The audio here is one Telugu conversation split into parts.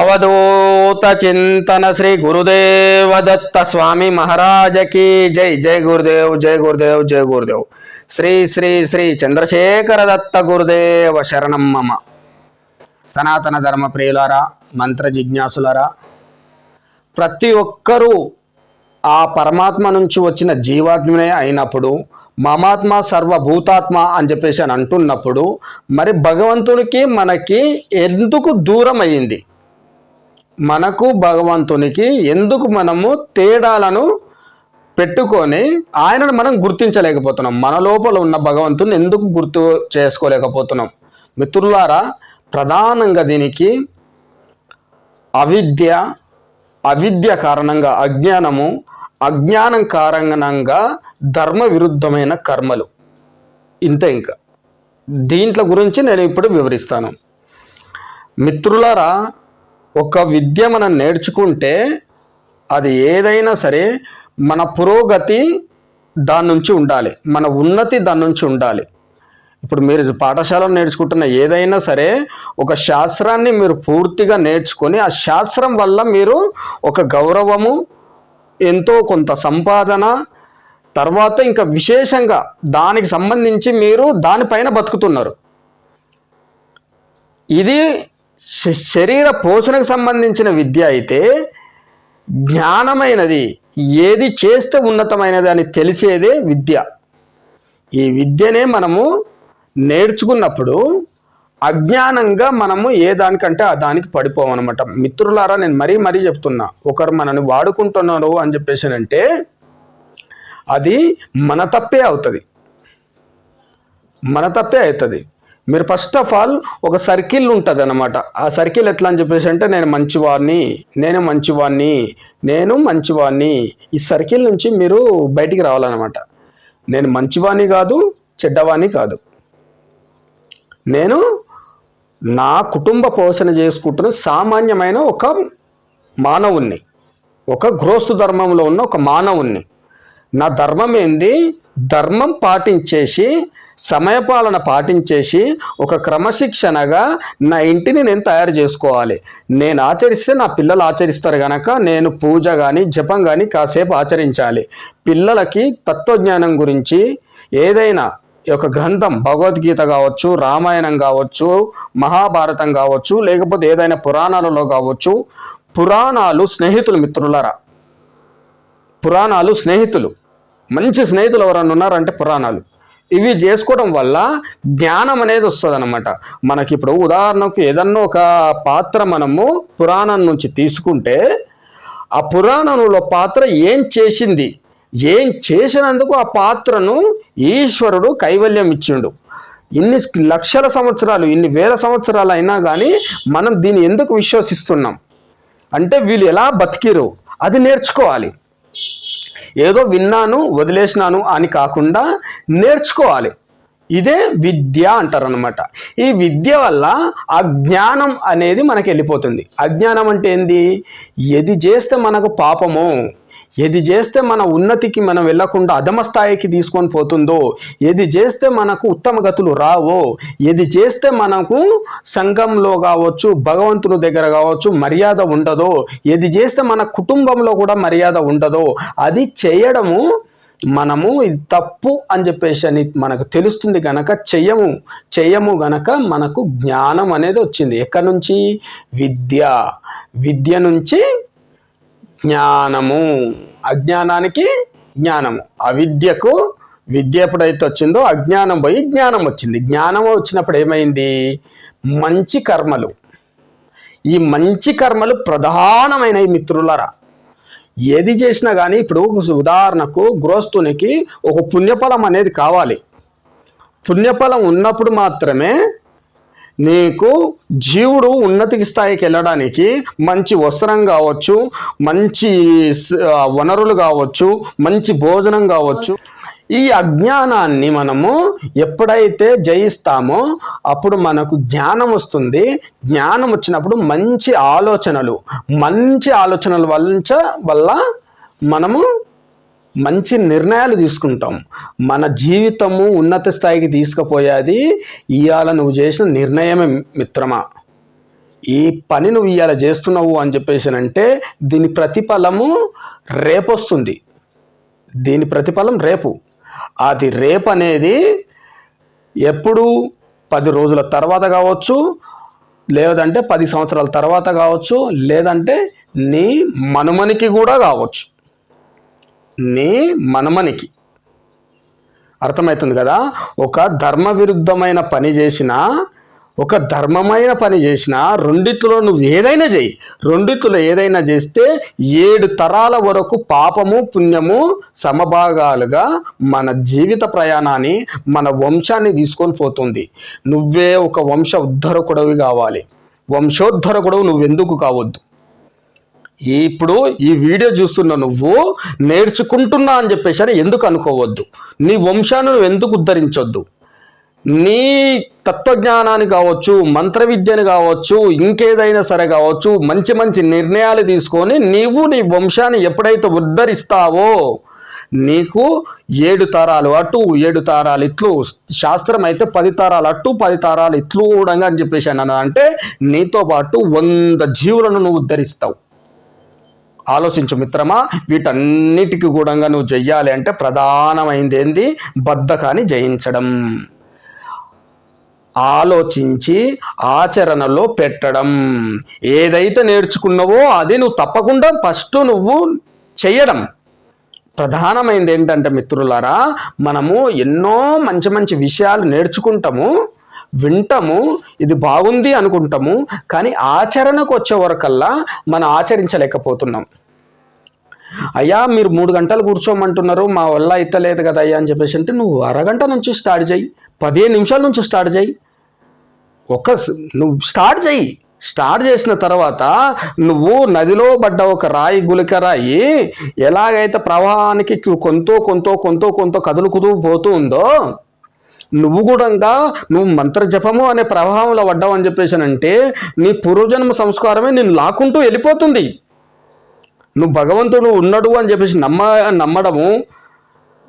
అవధూత చింతన శ్రీ గురుదేవ దత్త స్వామి మహారాజకి జై. జై గురుదేవ్ జై గురుదేవ్ జై గురుదేవ్. శ్రీ శ్రీ శ్రీ చంద్రశేఖర దత్త గురుదేవ శరణం మమ. సనాతన ధర్మ ప్రియులారా మంత్ర జిజ్ఞాసులరా ప్రతి ఒక్కరూ ఆ పరమాత్మ నుంచి వచ్చిన జీవాత్మనే అయినప్పుడు మమాత్మ సర్వభూతాత్మ అని చెప్పేసి అని అంటున్నప్పుడు మరి భగవంతునికి మనకి ఎందుకు దూరం అయ్యింది మనకు భగవంతునికి ఎందుకు మనము తేడాలను పెట్టుకొని ఆయనను మనం గుర్తించలేకపోతున్నాం. మన లోపల ఉన్న భగవంతుని ఎందుకు గుర్తు చేసుకోలేకపోతున్నాం? మిత్రులారా ప్రధానంగా దీనికి అవిద్య అవిద్య కారణంగా అజ్ఞానము అజ్ఞానం కారణంగా ధర్మ విరుద్ధమైన కర్మలు. ఇంతే ఇంకా. దీంట్ల గురించి నేను ఇప్పుడు వివరిస్తాను. మిత్రులారా ఒక విద్య మనం నేర్చుకుంటే అది ఏదైనా సరే మన పురోగతి దాని నుంచి ఉండాలి. మన ఉన్నతి దాని నుంచి ఉండాలి. ఇప్పుడు మీరు పాఠశాలలో నేర్చుకుంటున్న ఏదైనా సరే ఒక శాస్త్రాన్ని మీరు పూర్తిగా నేర్చుకొని ఆ శాస్త్రం వల్ల మీరు ఒక గౌరవము ఎంతో కొంత సంపాదన తర్వాత ఇంకా విశేషంగా దానికి సంబంధించి మీరు దానిపైన బతుకుతున్నారు. ఇది శరీర పోషణకు సంబంధించిన విద్య అయితే జ్ఞానమైనది ఏది చేస్తే ఉన్నతమైనది అని తెలిసేదే విద్య. ఈ విద్యనే మనము నేర్చుకున్నప్పుడు అజ్ఞానంగా మనము ఏ దానికంటే ఆ దానికి పడిపోవన్నమాట మిత్రులారా నేను మరీ మరీ చెప్తున్నా. ఒకరు మనని వాడుకుంటున్నారు అని చెప్పేసి అంటే అది మన తప్పే అవుతుంది. మన తప్పే అవుతుంది. మీరు ఫస్ట్ ఆఫ్ ఆల్ ఒక సర్కిల్ ఉంటుంది అనమాట ఆ సర్కిల్ ఎట్లా అని చెప్పేసి అంటే నేను మంచివాడిని నేను మంచివాడిని నేను మంచివాడిని. ఈ సర్కిల్ నుంచి మీరు బయటికి రావాలన్నమాట. నేను మంచివాణ్ణి కాదు చెడ్డవాణ్ణి కాదు. నేను నా కుటుంబ పోషణ చేసుకుంటున్న సామాన్యమైన ఒక మానవుణ్ణి ఒక గృహస్థు ధర్మంలో ఉన్న ఒక మానవుణ్ణి. నా ధర్మం ఏంది? ధర్మం పాటించేసి సమయపాలన పాటించేసి ఒక క్రమశిక్షణగా నా ఇంటిని నేను తయారు చేసుకోవాలి. నేను ఆచరిస్తే నా పిల్లలు ఆచరిస్తారు గనక నేను పూజ కానీ జపం కానీ కాసేపు ఆచరించాలి. పిల్లలకి తత్వజ్ఞానం గురించి ఏదైనా ఒక యొక్క గ్రంథం భగవద్గీత కావచ్చు రామాయణం కావచ్చు మహాభారతం కావచ్చు లేకపోతే ఏదైనా పురాణాలలో కావచ్చు పురాణాలు స్నేహితులు మిత్రులరా. పురాణాలు స్నేహితులు. మంచి స్నేహితులు ఎవరన్నా ఉన్నారంటే పురాణాలు. ఇవి చేసుకోవడం వల్ల జ్ఞానం అనేది వస్తుంది అనమాట మనకి ఇప్పుడు ఉదాహరణకు ఏదన్నా ఒక పాత్ర మనము పురాణం నుంచి తీసుకుంటే ఆ పురాణంలో పాత్ర ఏం చేసింది? ఏం చేసినందుకు ఆ పాత్రను ఈశ్వరుడు కైవల్యం ఇచ్చిండు. ఇన్ని లక్షల సంవత్సరాలు ఇన్ని వేల సంవత్సరాలు అయినా కానీ మనం దీన్ని ఎందుకు విశ్వసిస్తున్నాం? అంటే వీళ్ళు ఎలా బతికిరు అది నేర్చుకోవాలి. ఏదో విన్నాను వదిలేసినాను అని కాకుండా నేర్చుకోవాలి. ఇదే విద్య అంటారనమాట ఈ విద్య వల్ల అజ్ఞానం అనేది మనకి వెళ్ళిపోతుంది. అజ్ఞానం అంటే ఏంది? ఏది చేస్తే మనకు పాపమో ఏది చేస్తే మన ఉన్నతికి మనం వెళ్ళకుండా అధమ స్థాయికి తీసుకొని పోతుందో ఏది చేస్తే మనకు ఉత్తమ గతులు రావో ఏది చేస్తే మనకు సంఘంలో కావచ్చు భగవంతుని దగ్గర కావచ్చు మర్యాద ఉండదో ఏది చేస్తే మన కుటుంబంలో కూడా మర్యాద ఉండదో అది చేయడము మనము ఇది తప్పు అని చెప్పేసి అని మనకు తెలుస్తుంది గనక చెయ్యము. చెయ్యము గనక మనకు జ్ఞానం అనేది వచ్చింది. ఎక్కడి నుంచి? విద్య. విద్య నుంచి జ్ఞానము. అజ్ఞానానికి జ్ఞానము. అవిద్యకు విద్య ఎప్పుడైతే వచ్చిందో అజ్ఞానం పోయి జ్ఞానం వచ్చింది. జ్ఞానం వచ్చినప్పుడు ఏమైంది? మంచి కర్మలు. ఈ మంచి కర్మలు ప్రధానమైన మిత్రులరా. ఏది చేసినా కానీ ఇప్పుడు ఉదాహరణకు గృహస్థునికి ఒక పుణ్యఫలం అనేది కావాలి. పుణ్యఫలం ఉన్నప్పుడు మాత్రమే నీకు జీవుడు ఉన్నతికి స్థాయికి వెళ్ళడానికి మంచి వస్త్రం కావచ్చు మంచి వనరులు కావచ్చు మంచి భోజనం కావచ్చు. ఈ అజ్ఞానాన్ని మనము ఎప్పుడైతే జయిస్తామో అప్పుడు మనకు జ్ఞానం వస్తుంది. జ్ఞానం వచ్చినప్పుడు మంచి ఆలోచనలు మంచి ఆలోచనల వల్ల వల్ల మనము మంచి నిర్ణయాలు తీసుకుంటాం. మన జీవితము ఉన్నత స్థాయికి తీసుకుపోయేది ఇవాళ నువ్వు చేసిన నిర్ణయమే మిత్రమా? ఈ పని నువ్వు ఇవాళ చేస్తున్నావు అని చెప్పేసి అంటే దీని ప్రతిఫలము రేపొస్తుంది. దీని ప్రతిఫలం రేపు. అది రేపు అనేది ఎప్పుడు? పది రోజుల తర్వాత కావచ్చు లేదంటే పది సంవత్సరాల తర్వాత కావచ్చు లేదంటే నీ మనుమనికి కూడా కావచ్చు. నీ మనమనికి. అర్థమవుతుంది కదా? ఒక ధర్మ విరుద్ధమైన పని చేసిన ఒక ధర్మమైన పని చేసిన రెండిట్లో నువ్వు ఏదైనా చేయి. రెండిట్లో ఏదైనా చేస్తే ఏడు తరాల వరకు పాపము పుణ్యము సమభాగాలుగా మన జీవిత ప్రయాణాన్ని మన వంశాన్ని తీసుకొని పోతుంది. నువ్వే ఒక వంశ ఉద్ధరకుడవి కావాలి. వంశోద్ధరకుడవు నువ్వెందుకు కావద్దు. ఇప్పుడు ఈ వీడియో చూస్తున్న నువ్వు నేర్చుకుంటున్నా అని చెప్పేసి అని ఎందుకు అనుకోవద్దు? నీ వంశాన్ని నువ్వు ఎందుకు ఉద్ధరించొద్దు? నీ తత్వజ్ఞానాన్ని కావచ్చు మంత్ర విద్యను కావచ్చు ఇంకేదైనా సరే కావచ్చు మంచి మంచి నిర్ణయాలు తీసుకొని నీవు నీ వంశాన్ని ఎప్పుడైతే ఉద్ధరిస్తావో నీకు ఏడు తారాలు అటు ఏడు తారాలు ఇట్లు శాస్త్రం అయితే పది తారాలు అటు పది తారాలు ఇట్లు కూడా అని చెప్పేసి అన్నాను అంటే నీతో పాటు వంద జీవులను నువ్వు ఉద్ధరిస్తావు. ఆలోచించు మిత్రమా వీటన్నిటికీ కూడా నువ్వు చెయ్యాలి అంటే ప్రధానమైంది ఏంది? బద్ధకాన్ని జయించడం. ఆలోచించి ఆచరణలో పెట్టడం. ఏదైతే నేర్చుకున్నావో అది నువ్వు తప్పకుండా ఫస్ట్ నువ్వు చేయడం ప్రధానమైనది ఏంటంటే మిత్రులారా మనము ఎన్నో మంచి మంచి విషయాలు నేర్చుకుంటాము. వింటాము ఇది బాగుంది అనుకుంటాము కానీ ఆచరణకు వచ్చే వరకల్లా మనం ఆచరించలేకపోతున్నాం. అయ్యా మీరు మూడు గంటలు కూర్చోమంటున్నారు మా వల్ల అయితలేదు కదా అయ్యా అని చెప్పేసి అంటే నువ్వు అరగంట నుంచి స్టార్ట్ చేయి పదిహేను నిమిషాల నుంచి స్టార్ట్ చేయి. ఒక నువ్వు స్టార్ట్ చేయి. స్టార్ట్ చేసిన తర్వాత నువ్వు నదిలో పడ్డ ఒక రాయి గులిక రాయి ఎలాగైతే ప్రవాహానికి కొంతో కొంత కొంతో కొంత కదులుకుతూ పోతూ ఉందో నువ్వు కూడా నువ్వు మంత్ర జపము అనే ప్రవాహంలో పడ్డావు అని చెప్పేసి అంటే నీ పూర్వజన్మ సంస్కారమే నేను లాక్కుంటూ వెళ్ళిపోతుంది. నువ్వు భగవంతుడు ఉన్నాడు అని చెప్పేసి నమ్మ నమ్మడము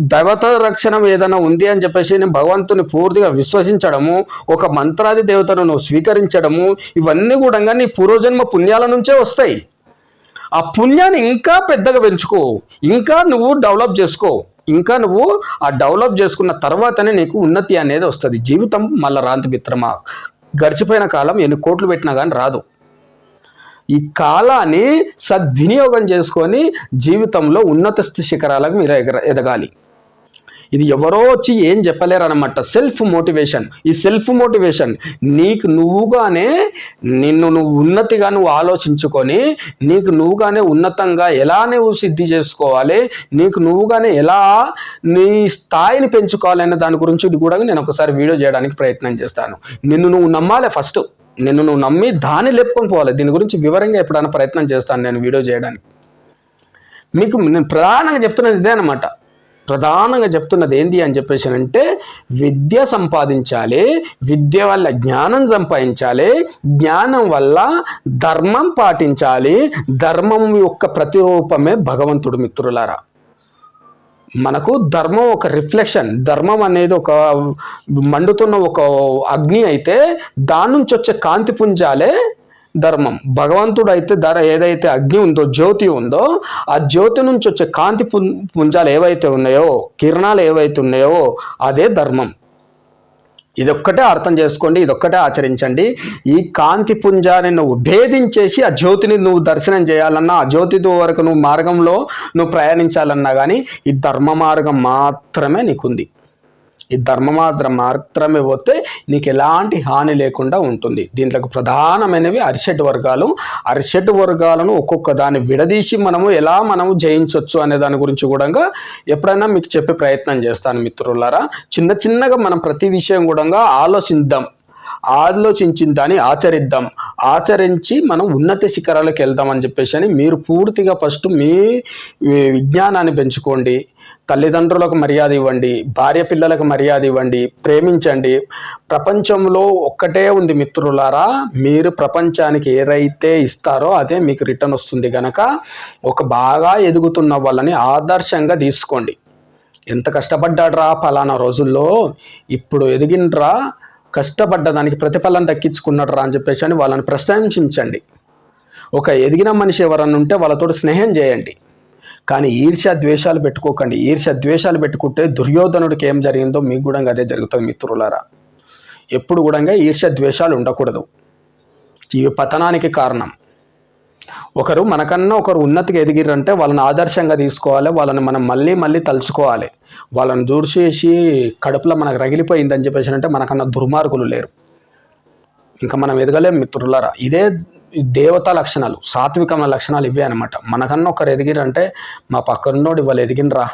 దైవత రక్షణ ఏదైనా ఉంది అని చెప్పేసి నేను భగవంతుని పూర్తిగా విశ్వసించడము ఒక మంత్రాది దేవతను నువ్వు స్వీకరించడము ఇవన్నీ కూడా నీ పూర్వజన్మ పుణ్యాల నుంచే వస్తాయి. ఆ పుణ్యాన్ని ఇంకా పెద్దగా పెంచుకో. ఇంకా నువ్వు డెవలప్ చేసుకో. ఇంకా నువ్వు ఆ డెవలప్ చేసుకున్న తర్వాతనే నీకు ఉన్నతి అనేది వస్తుంది. జీవితం మళ్ళీ రాంతి మిత్రమా? గడిచిపోయిన కాలం ఎన్ని కోట్లు పెట్టినా కానీ రాదు. ఈ కాలాన్ని సద్వినియోగం చేసుకొని జీవితంలో ఉన్నత స్థి- శిఖరాలకు మీరు ఎగర ఎదగాలి. ఇది ఎవరో వచ్చి ఏం చెప్పలేరు అనమాట సెల్ఫ్ మోటివేషన్ ఈ సెల్ఫ్ మోటివేషన్ నీకు నువ్వుగానే నిన్ను నువ్వు ఉన్నతిగా నువ్వు ఆలోచించుకొని నీకు నువ్వుగానే ఉన్నతంగా ఎలా నువ్వు సిద్ధి చేసుకోవాలి నీకు నువ్వుగానే ఎలా నీ స్థాయిని పెంచుకోవాలి దాని గురించి ఇది కూడా నేను ఒకసారి వీడియో చేయడానికి ప్రయత్నం చేస్తాను. నిన్ను నువ్వు నమ్మాలి ఫస్ట్ నిన్ను నువ్వు నమ్మి దాన్ని లేపుకొని పోవాలి. దీని గురించి వివరంగా ఎప్పుడైనా ప్రయత్నం చేస్తాను నేను వీడియో చేయడానికి. మీకు నేను ప్రధానంగా చెప్తున్నది ఇదే అనమాట ప్రధానంగా చెప్తున్నది ఏంటి అని చెప్పేసి అంటే విద్య సంపాదించాలి విద్య వల్ల జ్ఞానం సంపాదించాలి జ్ఞానం వల్ల ధర్మం పాటించాలి ధర్మం యొక్క ప్రతిరూపమే భగవంతుడు మిత్రులారా. మనకు ధర్మం ఒక రిఫ్లెక్షన్ ధర్మం అనేది ఒక మండుతున్న ఒక అగ్ని అయితే దాని నుంచి వచ్చే కాంతి పుంజాలే ధర్మం. భగవంతుడు అయితే ధర ఏదైతే అగ్ని ఉందో జ్యోతి ఉందో ఆ జ్యోతి నుంచి వచ్చే కాంతి పుం- పుంజాలు ఏవైతే ఉన్నాయో కిరణాలు ఏవైతే ఉన్నాయో అదే ధర్మం. ఇదొక్కటే అర్థం చేసుకోండి ఇదొక్కటే ఆచరించండి. ఈ కాంతి పుంజాన్ని నువ్వు భేదించేసి ఆ జ్యోతిని నువ్వు దర్శనం చేయాలన్నా ఆ జ్యోతి వరకు నువ్వు మార్గంలో నువ్వు ప్రయాణించాలన్నా కానీ ఈ ధర్మ మార్గం మాత్రమే నీకుంది. ఈ ధర్మ మాత్రం మాత్రమే పోతే నీకు ఎలాంటి హాని లేకుండా ఉంటుంది. దీంట్లో ప్రధానమైనవి అరిషట్ వర్గాలు. అరిషట్ వర్గాలను ఒక్కొక్క దాన్ని విడదీసి మనము ఎలా మనము జయించవచ్చు అనే దాని గురించి కూడా ఎప్పుడైనా మీకు చెప్పే ప్రయత్నం చేస్తాను మిత్రులారా. చిన్న చిన్నగా మనం ప్రతి విషయం కూడా ఆలోచిద్దాం. ఆలోచించిన దాన్ని ఆచరిద్దాం. ఆచరించి మనం ఉన్నత శిఖరాలకు వెళ్దాం అని చెప్పేసి అని మీరు పూర్తిగా ఫస్ట్ మీ విజ్ఞానాన్ని పెంచుకోండి. తల్లిదండ్రులకు మర్యాద ఇవ్వండి భార్య పిల్లలకు మర్యాద ఇవ్వండి ప్రేమించండి. ప్రపంచంలో ఒక్కటే ఉంది మిత్రులారా మీరు ప్రపంచానికి ఏదైతే ఇస్తారో అదే మీకు రిటర్న్ వస్తుంది కనుక ఒక బాగా ఎదుగుతున్న వాళ్ళని ఆదర్శంగా తీసుకోండి. ఎంత కష్టపడ్డాడ్రా ఫలానా రోజుల్లో ఇప్పుడు ఎదిగినరా కష్టపడ్డ దానికి ప్రతిఫలం దక్కించుకున్నాడ్రా అని చెప్పేసి అని వాళ్ళని ప్రశంసించండి. ఒక ఎదిగిన మనిషి ఎవరన్నా ఉంటే వాళ్ళతో స్నేహం చేయండి. కానీ ఈర్ష్య ద్వేషాలు పెట్టుకోకండి. ఈర్ష్య ద్వేషాలు పెట్టుకుంటే దుర్యోధనుడికి ఏం జరిగిందో మీకు కూడా అదే జరుగుతుంది మిత్రులారా. ఎప్పుడు కూడా ఈర్ష్య ద్వేషాలు ఉండకూడదు. ఇవి పతనానికి కారణం. ఒకరు మనకన్నా ఒకరు ఉన్నతికి ఎదిగిరంటే వాళ్ళని ఆదర్శంగా తీసుకోవాలి వాళ్ళని మనం మళ్ళీ మళ్ళీ తలుచుకోవాలి. వాళ్ళని దూర్చేసి కడుపులో మనకు రగిలిపోయిందని చెప్పేసి అంటే మనకన్నా దుర్మార్గులు లేరు. ఇంకా మనం ఎదగలేం మిత్రులారా. ఇదే దేవతా లక్షణాలు సాత్వికమైన లక్షణాలు ఇవే అనమాట మనకన్నా ఒకరు ఎదిగిరంటే మా పక్కనోడు వాళ్ళు ఎదిగినరా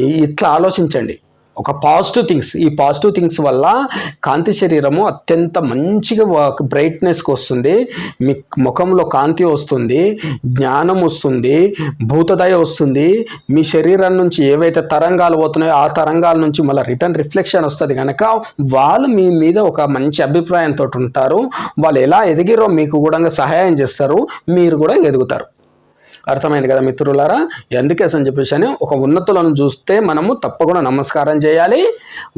ఈ- ఇట్లా ఆలోచించండి. ఒక పాజిటివ్ థింగ్స్ ఈ పాజిటివ్ థింగ్స్ వల్ల కాంతి శరీరము అత్యంత మంచిగా బ్రైట్నెస్కి వస్తుంది. మీ ముఖంలో కాంతి వస్తుంది జ్ఞానం వస్తుంది భూతదయ వస్తుంది. మీ శరీరం నుంచి ఏవైతే తరంగాలు పోతున్నాయో ఆ తరంగాల నుంచి మళ్ళీ రిటర్న్ రిఫ్లెక్షన్ వస్తుంది కనుక వాళ్ళు మీ మీద ఒక మంచి అభిప్రాయంతో ఉంటారు. వాళ్ళు ఎలా ఎదిగిరో మీకు కూడా సహాయం చేస్తారు. మీరు కూడా ఎదుగుతారు. అర్థమైంది కదా మిత్రులారా? ఎందుకేసని అని చెప్పేసి అని ఒక ఉన్నతులను చూస్తే మనము తప్పకుండా నమస్కారం చేయాలి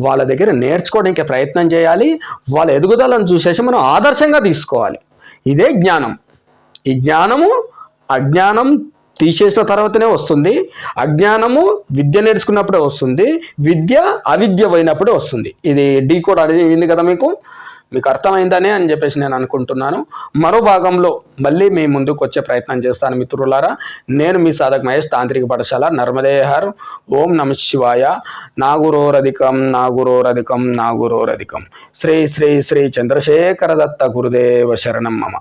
వాళ్ళ దగ్గర నేర్చుకోవడానికి ప్రయత్నం చేయాలి వాళ్ళ ఎదుగుదలను చూసేసి మనం ఆదర్శంగా తీసుకోవాలి. ఇదే జ్ఞానం. ఈ జ్ఞానము అజ్ఞానం తీసేసిన తర్వాతనే వస్తుంది అజ్ఞానము విద్య నేర్చుకున్నప్పుడే వస్తుంది విద్య అవిద్య పోయినప్పుడే వస్తుంది. ఇది డీ కూడా అనేది కదా మీకు? మీకు అర్థమైందనే అని చెప్పేసి నేను అనుకుంటున్నాను. మరో భాగంలో మళ్ళీ మీ ముందుకు వచ్చే ప్రయత్నం చేస్తాను మిత్రులారా. నేను మీ సాధక మహేష్ తాంత్రిక పాఠశాల నర్మదేహర్. ఓం నమ శివాయ. నాగురోరధికం నాగురోరధికం నాగురోరధికం. శ్రీ శ్రీ శ్రీ చంద్రశేఖర దత్త గురుదేవ శరణం మమ.